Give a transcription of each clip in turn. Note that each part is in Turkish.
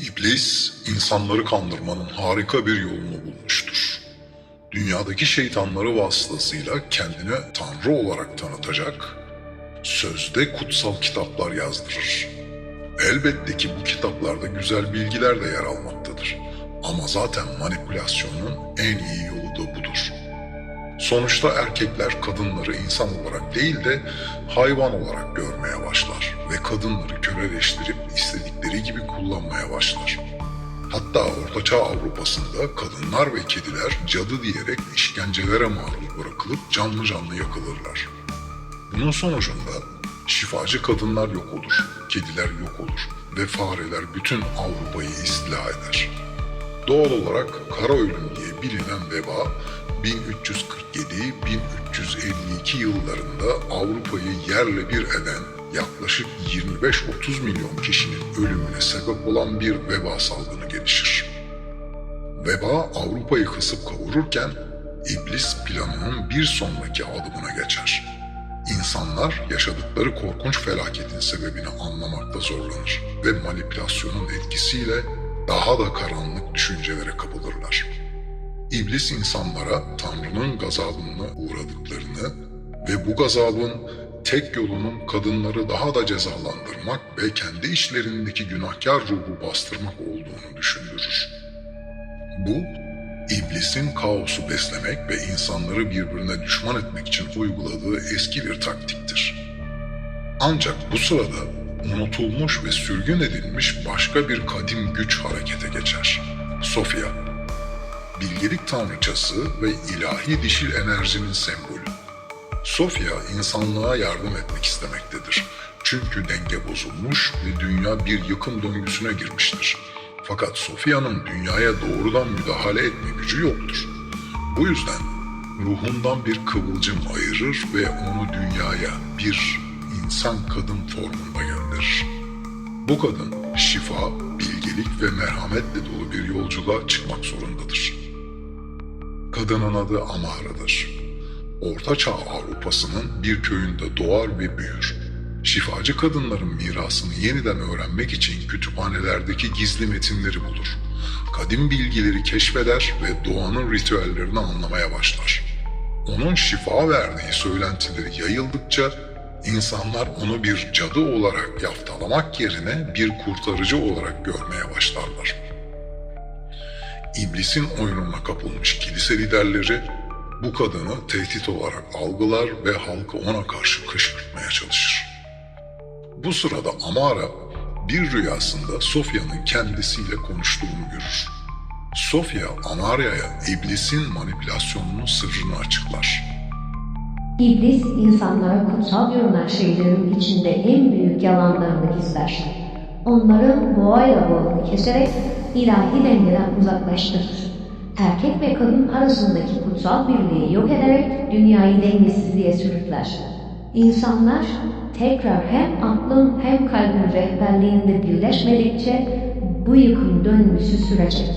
İblis, insanları kandırmanın harika bir yolunu bulmuştur. Dünyadaki şeytanları vasıtasıyla kendini Tanrı olarak tanıtacak, sözde kutsal kitaplar yazdırır. Elbette ki bu kitaplarda güzel bilgiler de yer almaktadır. Ama zaten manipülasyonun en iyi yolu da budur. Sonuçta erkekler kadınları insan olarak değil de hayvan olarak görmeye başlar ve kadınları köleleştirip istedikleri gibi kullanmaya başlar. Hatta Ortaçağ Avrupa'sında kadınlar ve kediler cadı diyerek işkencelere maruz bırakılıp canlı canlı yakılırlar. Bunun sonucunda şifacı kadınlar yok olur, kediler yok olur ve fareler bütün Avrupa'yı istila eder. Doğal olarak kara ölüm diye bilinen veba 1347-1352 yıllarında Avrupa'yı yerle bir eden yaklaşık 25-30 milyon kişinin ölümüne sebep olan bir veba salgını gelişir. Veba Avrupa'yı kasıp kavururken iblis planının bir sonraki adımına geçer. İnsanlar yaşadıkları korkunç felaketin sebebini anlamakta zorlanır ve manipülasyonun etkisiyle daha da karanlık düşüncelere kapılırlar. İblis insanlara Tanrı'nın gazabına uğradıklarını ve bu gazabın tek yolunun kadınları daha da cezalandırmak ve kendi içlerindeki günahkar ruhu bastırmak olduğunu düşündürür. Bu, iblisin kaosu beslemek ve insanları birbirine düşman etmek için uyguladığı eski bir taktiktir. Ancak bu sırada unutulmuş ve sürgün edilmiş başka bir kadim güç harekete geçer. Sofya, bilgelik tanrıçası ve ilahi dişil enerjinin sembolü. Sofya insanlığa yardım etmek istemektedir. Çünkü denge bozulmuş ve dünya bir yıkım döngüsüne girmiştir. Fakat Sofya'nın dünyaya doğrudan müdahale etme gücü yoktur. Bu yüzden ruhundan bir kıvılcım ayırır ve onu dünyaya bir insan kadın formunda gönderir. Bu kadın şifa, bilgelik ve merhametle dolu bir yolculuğa çıkmak zorundadır. Kadının adı Amara'dır. Orta Çağ Avrupa'sının bir köyünde doğar ve büyür. Şifacı kadınların mirasını yeniden öğrenmek için kütüphanelerdeki gizli metinleri bulur. Kadim bilgileri keşfeder ve doğanın ritüellerini anlamaya başlar. Onun şifa verdiği söylentileri yayıldıkça insanlar onu bir cadı olarak yaftalamak yerine bir kurtarıcı olarak görmeye başlarlar. İblisin oyununa kapılmış kilise liderleri bu kadını tehdit olarak algılar ve halkı ona karşı kışkırtmaya çalışır. Bu sırada Amara bir rüyasında Sofya'nın kendisiyle konuştuğunu görür. Sofya Amara'ya iblisin manipülasyonunun sırrını açıklar. İblis insanlara kutsal görünen şeylerin içinde en büyük yalanlarını gizler. Onların boğayla bağını keserek ilahi dengeden uzaklaştırır. Erkek ve kadın arasındaki kutsal birliği yok ederek dünyayı dengesizliğe sürükler. İnsanlar tekrar hem aklın hem kalbin rehberliğinde birleşmedikçe bu yıkım döngüsü sürecek.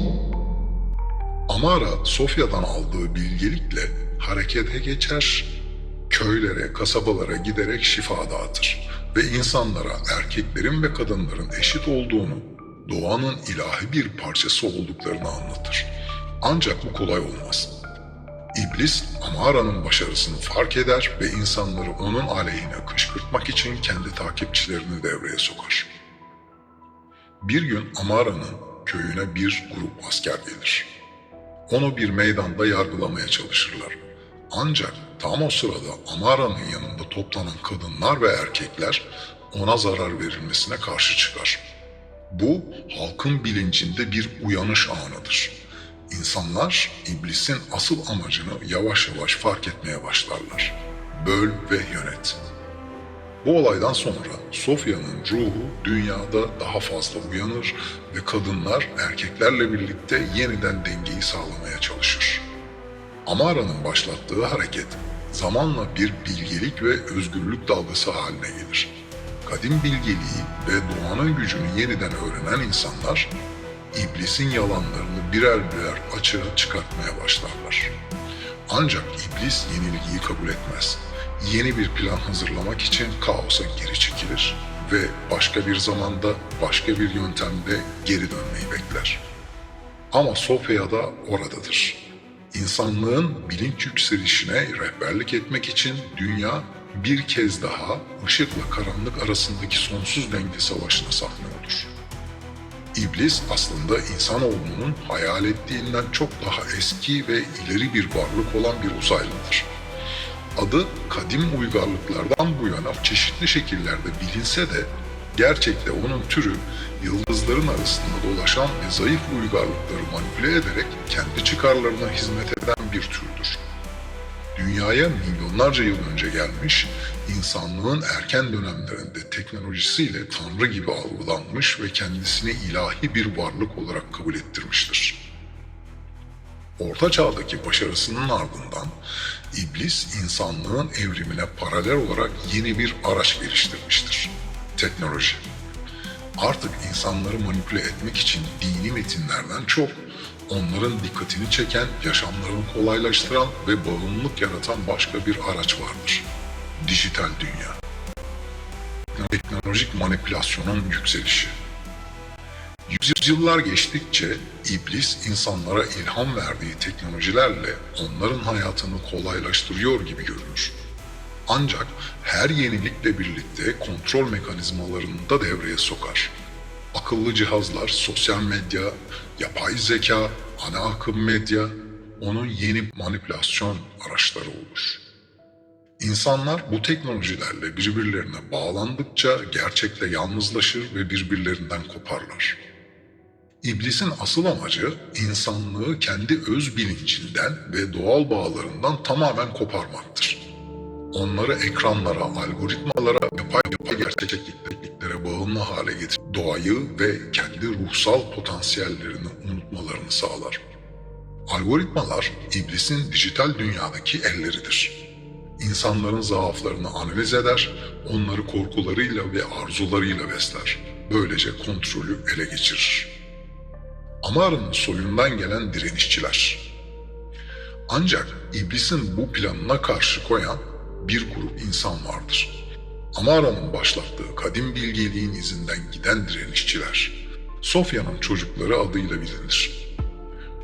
Amara Sofya'dan aldığı bilgelikle harekete geçer, köylere, kasabalara giderek şifa dağıtır ve insanlara erkeklerin ve kadınların eşit olduğunu, doğanın ilahi bir parçası olduklarını anlatır. Ancak bu kolay olmaz. İblis Amara'nın başarısını fark eder ve insanları onun aleyhine kışkırtmak için kendi takipçilerini devreye sokar. Bir gün Amara'nın köyüne bir grup asker gelir. Onu bir meydanda yargılamaya çalışırlar. Ancak tam o sırada Amara'nın yanında toplanan kadınlar ve erkekler ona zarar verilmesine karşı çıkar. Bu halkın bilincinde bir uyanış anıdır. İnsanlar iblisin asıl amacını yavaş yavaş fark etmeye başlarlar. Böl ve yönet. Bu olaydan sonra Sofya'nın ruhu dünyada daha fazla uyanır ve kadınlar erkeklerle birlikte yeniden dengeyi sağlamaya çalışır. Amara'nın başlattığı hareket zamanla bir bilgelik ve özgürlük dalgası haline gelir. Kadim bilgeliği ve doğanın gücünü yeniden öğrenen insanlar iblisin yalanlarını birer birer açığa çıkartmaya başlarlar. Ancak iblis yenilgiyi kabul etmez. Yeni bir plan hazırlamak için kaosa geri çekilir ve başka bir zamanda başka bir yöntemle geri dönmeyi bekler. Ama Sofya da oradadır. İnsanlığın bilinç yükselişine rehberlik etmek için dünya bir kez daha ışıkla karanlık arasındaki sonsuz denge savaşına sahne olur. İblis aslında insanoğlunun hayal ettiğinden çok daha eski ve ileri bir varlık olan bir uzaylıdır. Adı kadim uygarlıklardan bu yana çeşitli şekillerde bilinse de gerçekte onun türü yıldızların arasında dolaşan ve zayıf uygarlıkları manipüle ederek kendi çıkarlarına hizmet eden bir türdür. Dünyaya milyonlarca yıl önce gelmiş, insanlığın erken dönemlerinde teknolojisiyle tanrı gibi algılanmış ve kendisini ilahi bir varlık olarak kabul ettirmiştir. Orta çağdaki başarısının ardından iblis insanlığın evrimine paralel olarak yeni bir araç geliştirmiştir. Teknoloji. Artık insanları manipüle etmek için dini metinlerden çok onların dikkatini çeken, yaşamlarını kolaylaştıran ve bağımlılık yaratan başka bir araç vardır. Dijital dünya. Teknolojik manipülasyonun yükselişi. Yüzyıllar geçtikçe iblis insanlara ilham verdiği teknolojilerle onların hayatını kolaylaştırıyor gibi görünür. Ancak her yenilikle birlikte kontrol mekanizmalarını da devreye sokar. Akıllı cihazlar, sosyal medya, yapay zeka, ana akım medya onun yeni manipülasyon araçları olur. İnsanlar bu teknolojilerle birbirlerine bağlandıkça gerçekle yalnızlaşır ve birbirlerinden koparlar. İblisin asıl amacı insanlığı kendi öz bilincinden ve doğal bağlarından tamamen koparmaktır. Onları ekranlara, algoritmalara, yapay yapay gerçekliklere bağımlı hale getirip doğayı ve kendi ruhsal potansiyellerini unutmalarını sağlar. Algoritmalar iblisin dijital dünyadaki elleridir. İnsanların zaaflarını analiz eder, onları korkularıyla ve arzularıyla besler. Böylece kontrolü ele geçirir. Amara'nın soyundan gelen direnişçiler. Ancak iblisin bu planına karşı koyan bir grup insan vardır. Amara'nın başlattığı kadim bilgeliğin izinden giden direnişçiler. Sofya'nın çocukları adıyla bilinir.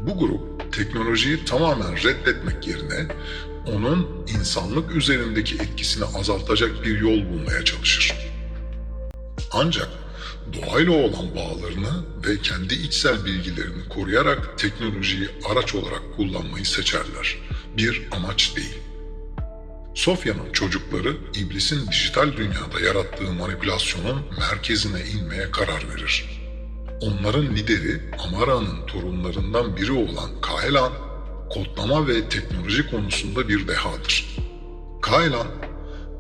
Bu grup teknolojiyi tamamen reddetmek yerine onun insanlık üzerindeki etkisini azaltacak bir yol bulmaya çalışır. Ancak doğayla olan bağlarını ve kendi içsel bilgilerini koruyarak teknolojiyi araç olarak kullanmayı seçerler. Bir amaç değil. Sofya'nın çocukları iblisin dijital dünyada yarattığı manipülasyonun merkezine inmeye karar verir. Onların lideri Amara'nın torunlarından biri olan Kaelan, kodlama ve teknoloji konusunda bir dehadır. Kaelan,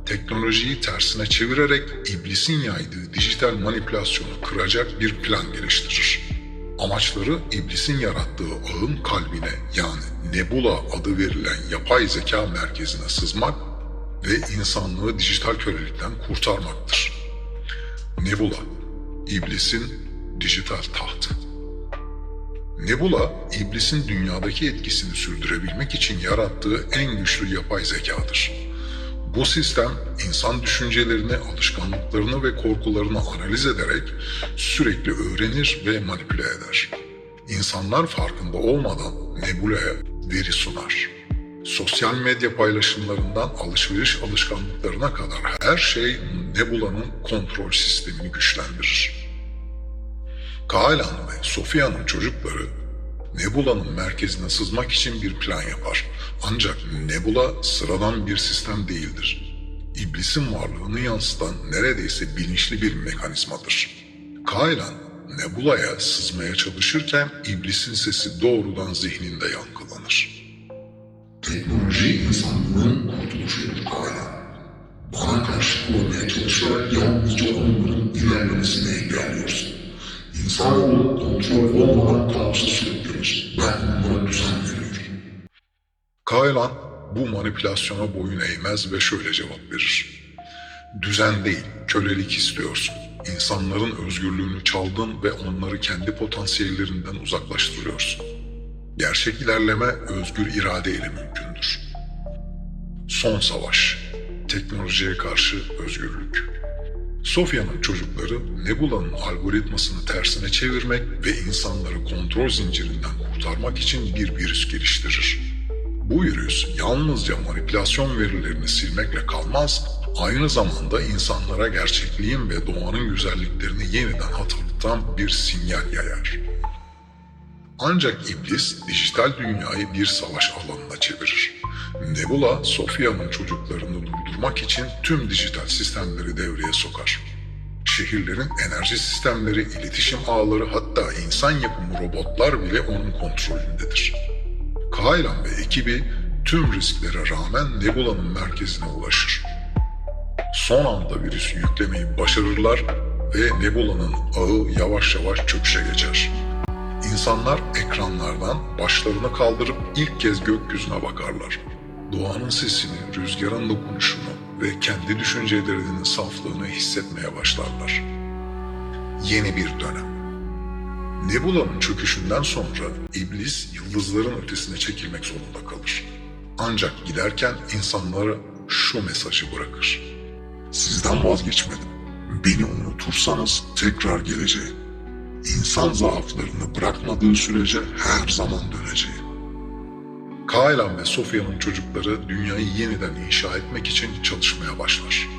teknolojiyi tersine çevirerek iblisin yaydığı dijital manipülasyonu kıracak bir plan geliştirir. Amaçları iblisin yarattığı ağın kalbine yani Nebula adı verilen yapay zeka merkezine sızmak ve insanlığı dijital kölelikten kurtarmaktır. Nebula, iblisin dijital tahtı. Nebula, iblisin dünyadaki etkisini sürdürebilmek için yarattığı en güçlü yapay zekadır. Bu sistem insan düşüncelerini, alışkanlıklarını ve korkularını analiz ederek sürekli öğrenir ve manipüle eder. İnsanlar farkında olmadan Nebula'ya veri sunar. Sosyal medya paylaşımlarından alışveriş alışkanlıklarına kadar her şey Nebula'nın kontrol sistemini güçlendirir. Kaelan ve Sofia'nın çocukları Nebula'nın merkezine sızmak için bir plan yapar. Ancak Nebula sıradan bir sistem değildir. İblisin varlığını yansıtan neredeyse bilinçli bir mekanizmadır. Kaelan, Nebula'ya sızmaya çalışırken iblisin sesi doğrudan zihninde yankılanır. Teknoloji insanlığın kurtuluşudur Kaelan. Bana karşı kullanmaya çalışarak yalnızca onların ilerlemesini engelliyorsun. İnsanoğlu kontrol olmadan kaosa Ben veriyorum. Kaelan bu manipülasyona boyun eğmez ve şöyle cevap verir. Düzen değil, kölelik istiyorsun. İnsanların özgürlüğünü çaldın ve onları kendi potansiyellerinden uzaklaştırıyorsun. Gerçek ilerleme özgür irade ile mümkündür. Son savaş, teknolojiye karşı özgürlük. Sofya'nın çocukları Nebula'nın algoritmasını tersine çevirmek ve insanları kontrol zincirinden kurtarmak için bir virüs geliştirir. Bu virüs yalnızca manipülasyon verilerini silmekle kalmaz, aynı zamanda insanlara gerçekliğin ve doğanın güzelliklerini yeniden hatırlatan bir sinyal yayar. Ancak iblis dijital dünyayı bir savaş alanına çevirir. Nebula, Sophia'nın çocuklarını durdurmak için tüm dijital sistemleri devreye sokar. Şehirlerin enerji sistemleri, iletişim ağları hatta insan yapımı robotlar bile onun kontrolündedir. Kaylan ve ekibi tüm risklere rağmen Nebula'nın merkezine ulaşır. Son anda virüsü yüklemeyi başarırlar ve Nebula'nın ağı yavaş yavaş çöküşe geçer. İnsanlar ekranlardan başlarını kaldırıp ilk kez gökyüzüne bakarlar. Doğanın sesini, rüzgarın dokunuşunu ve kendi düşüncelerinin saflığını hissetmeye başlarlar. Yeni bir dönem. Nebula'nın çöküşünden sonra iblis yıldızların ötesine çekilmek zorunda kalır. Ancak giderken insanlara şu mesajı bırakır. Sizden vazgeçmedim. Beni unutursanız tekrar geleceğim. İnsan zaaflarını bırakmadığı sürece her zaman döneceğim. Kaylan ve Sophia'nın çocukları dünyayı yeniden inşa etmek için çalışmaya başlar.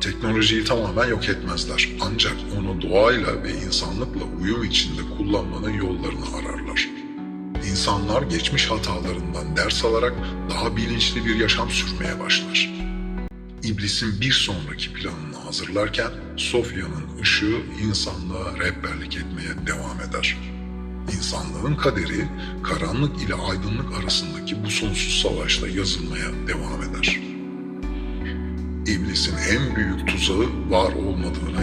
Teknolojiyi tamamen yok etmezler ancak onu doğayla ve insanlıkla uyum içinde kullanmanın yollarını ararlar. İnsanlar geçmiş hatalarından ders alarak daha bilinçli bir yaşam sürmeye başlar. İblisin bir sonraki planını hazırlarken Sophia'nın ışığı insanlığa rehberlik etmeye devam eder. İnsanlığın kaderi karanlık ile aydınlık arasındaki bu sonsuz savaşla yazılmaya devam eder. İblisin en büyük tuzağı var olmadığına